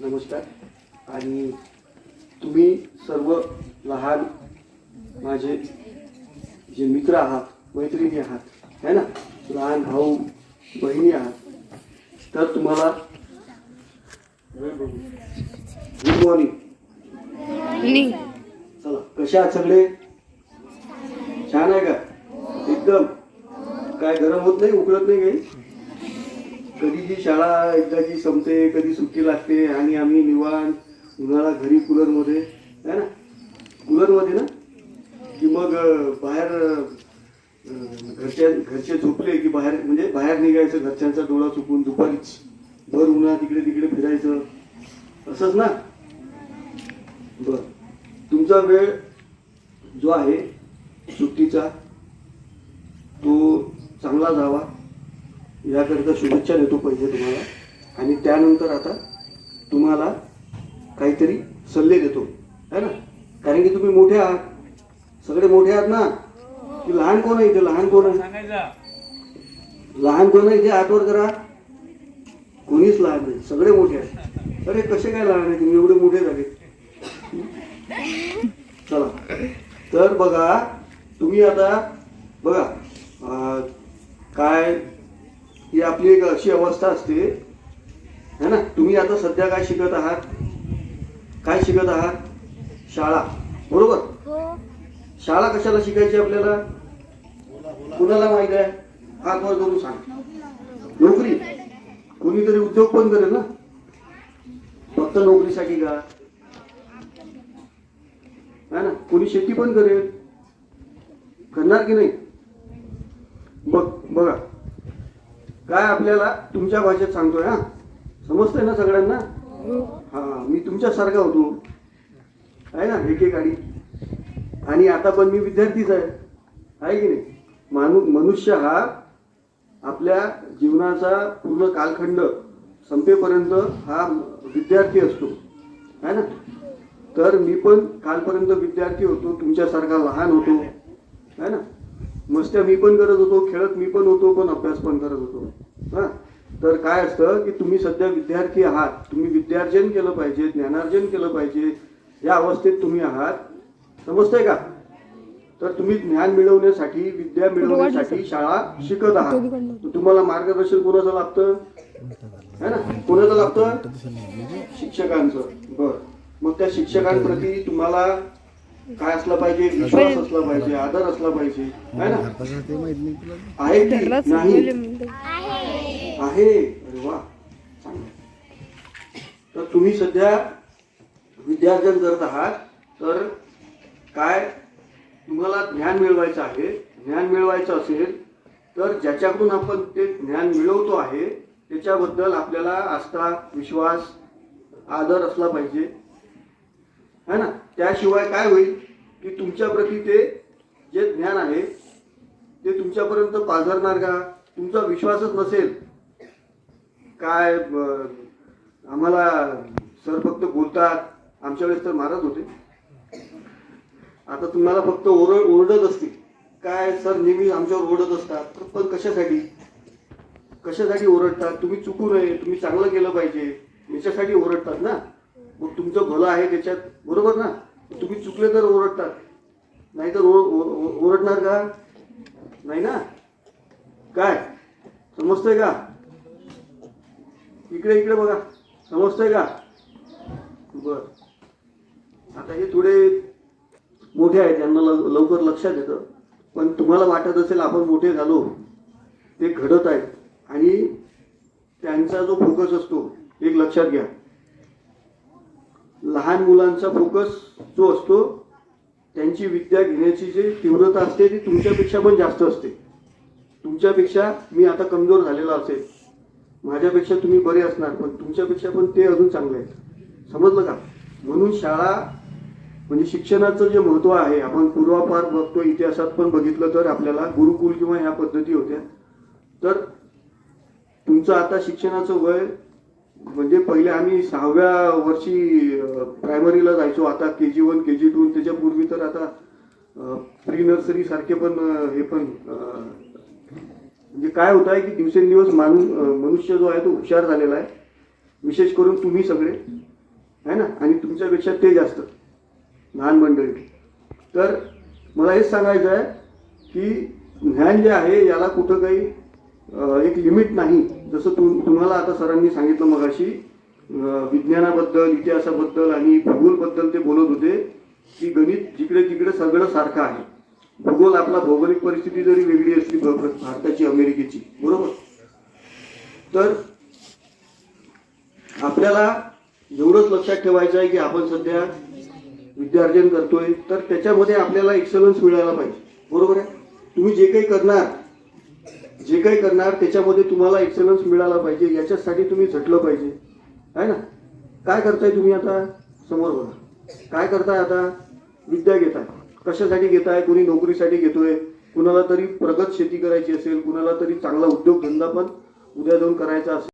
नमस्कार. आणि तुम्ही सर्व लहान माझे जे मित्र आहात मैत्रिणी आहात है ना? लहान भाऊ बहिणी आहात तर तुम्हाला गुड मॉर्निंग चला कशा आहात सगळे? छान आहे का? एकदम. काय गरम होत नाही उकळत नाही काही? कधी जी शाळा एकदाची संपते कधी सुट्टी लागते आणि आम्ही निवांत उन्हाळा घरी कूलरमध्ये आहे ना? कूलरमध्ये ना? की मग बाहेर घरच्या घरचे झोपले की बाहेर म्हणजे बाहेर निघायचं घरच्यांचा डोळा चुकून दुपारीच. भर उन्हा तिकडे तिकडे फिरायचं. असंच ना? बर. तुमचा वेळ जो आहे सुट्टीचा तो चांगला जावा. याकरिता शुभेच्छा देतो पहिले तुम्हाला. आणि त्यानंतर आता तुम्हाला काहीतरी सल्ले देतो. है ना? कारण की तुम्ही मोठे आहात. सगळे मोठे आहात ना? की लहान कोण आहे इथे? लहान कोण आहे? लहान कोण आहे? इथे आतवर करा. कोणीच लहान नाही. सगळे मोठे आहेत. अरे कसे काय लहान आहे? तुम्ही एवढे मोठे झाले. चला. तर बघा तुम्ही आता बघा काय ही आपली एक अशी अवस्था असते. है ना? तुम्ही आता सध्या काय शिकत आहात? काय शिकत आहात? शाळा. बरोबर? शाळा कशाला शिकायची आपल्याला? कुणाला माहीत आहे? हात वर करून सांग. नोकरी. कोणीतरी उद्योग पण करेल ना? फक्त नोकरीसाठी का? है ना? कोणी शेती पण करेल. करणार की नाही? बघ बघा. काय आपल्याला तुमच्या भाषेत सांगतोय हा? समजतंय ना सगळ्यांना? हा. मी तुमच्यासारखा होतो. आहे ना एके गाडी आणि आता पण मी विद्यार्थीच आहे. आहे की नाही? माणू मनुष्य हा आपल्या जीवनाचा पूर्ण कालखंड संपेपर्यंत हा विद्यार्थी असतो. है ना? तर मी पण कालपर्यंत विद्यार्थी होतो तुमच्यासारखा लहान होतो. है ना? मस्त्या मी पण करत होतो खेळत मी पण होतो पण अभ्यास पण करत होतो. हा? तर काय असतं की तुम्ही सध्या विद्यार्थी आहात. तुम्ही विद्यार्जन केलं पाहिजे ज्ञानार्जन केलं पाहिजे या अवस्थेत तुम्ही आहात. समजतंय का? तर तुम्ही ज्ञान मिळवण्यासाठी विद्या मिळवण्यासाठी शाळा शिकत आहात. तर तुम्हाला मार्गदर्शन कोणाचं लागतं? है ना? कोणाचं लागतं? शिक्षकांचं. बर. मग त्या शिक्षकांप्रती तुम्हाला काय असलं पाहिजे विश्वास असला पाहिजे आदर असला पाहिजे है ना? आहे की नाही? आहे. अरे वा चांगलं. तर तुम्ही सध्या विद्यार्जन करत आहात तर काय तुम्हाला ज्ञान मिळवायचं आहे ज्ञान मिळवायचं असेल तर ज्याच्याकडून आपण ते ज्ञान मिळवतो आहे त्याच्याबद्दल आपल्याला आस्था विश्वास आदर असला पाहिजे. है ना? त्याशिवाय काय होईल की तुमच्या प्रती ते जे ज्ञान आहे ते तुमच्यापर्यंत पाझरणार का? तुमचा विश्वासच नसेल. काय आम्हाला सर फक्त बोलतात. आमच्या वेळेस तर मारत होते. आता तुम्हाला फक्त ओरड ओरडत असतील. काय सर नेहमी आमच्यावर ओरडत असतात? पण कशासाठी? कशासाठी ओरडतात? तुम्ही चुकू नये तुम्ही चांगलं केलं पाहिजे. याच्यासाठी ओरडतात ना? मग तुमचं भलं आहे त्याच्यात बरोबर ना? तुम्ही चुकले तर ओरडतात. नाही तर ओरडणार का? नाही ना? काय? समजतंय का? इकडे इकडे बघा. समजतंय का? बर. आता हे थोडे मोठे आहेत त्यांना लव- लवकर लक्षात येतं. पण तुम्हाला वाटत असेल आपण मोठे झालो. ते घडत आहेत. आणि त्यांचा जो फोकस असतो एक लक्षात घ्या. लहान मुलांचा फोकस जो असतो त्यांची विद्या घेण्याची जी तीव्रता असते ती तुमच्यापेक्षा पण जास्त असते. तुमच्यापेक्षा मी आता कमजोर झालेला असेल. माझ्यापेक्षा तुम्ही बरे असणार पण तुमच्यापेक्षा पण ते अजून चांगले आहेत. समजलं का? म्हणून शाळा म्हणजे शिक्षणाचं जे महत्त्व आहे आपण पूर्वापार बघतो इतिहासात पण बघितलं तर आपल्याला गुरुकुल किंवा ह्या पद्धती होत्या. तर तुमचं आता शिक्षणाचं वय म्हणजे पहिले आम्ही सहाव्या वर्षी प्रायमरीला जायचो. आता के जी वन के जी टू त्याच्यापूर्वी तर आता प्री नर्सरी सारखे पण हे पण म्हणजे काय होत आहे की दिवसेंदिवस माणूस मनुष्य जो आहे तो हुशार झालेला आहे. विशेष करून तुम्ही सगळे. आहे ना? आणि तुमच्यापेक्षा ते जास्त. लहान मंडळी. तर मला हेच सांगायचं आहे की ज्ञान जे आहे याला कुठं काही एक लिमिट नाही. जसं तुम तुम्हाला आता सरांनी सांगितलं मग अशी विज्ञानाबद्दल इतिहासाबद्दल आणि भूगोलबद्दल ते बोलत होते की गणित जिकडे तिकडे सगळं सारखं आहे. भूगोल आपला भौगोलिक परिस्थिती जरी वेगळी असली भारताची अमेरिकेची बरोबर? तर आपल्याला एवढंच लक्षात ठेवायचं आहे की आपण सध्या विद्यार्जन करतोय तर त्याच्यामध्ये आपल्याला एक्सलन्स मिळायला पाहिजे. बरोबर आहे? तुम्ही जे काही करणार जे काही करणार त्याच्यामध्ये तुम्हाला एक्सलन्स मिळाला पाहिजे. याच्यासाठी तुम्ही झटलं पाहिजे. आहे ना? काय करताय तुम्ही आता? समोर बघा. काय करताय आता? विद्या घेताय. कशासाठी घेताय? कोणी नोकरीसाठी घेतोय? कुणाला तरी प्रगत शेती करायची असेल कुणाला तरी चांगला उद्योगधंदा पण उद्या जाऊन करायचा असेल.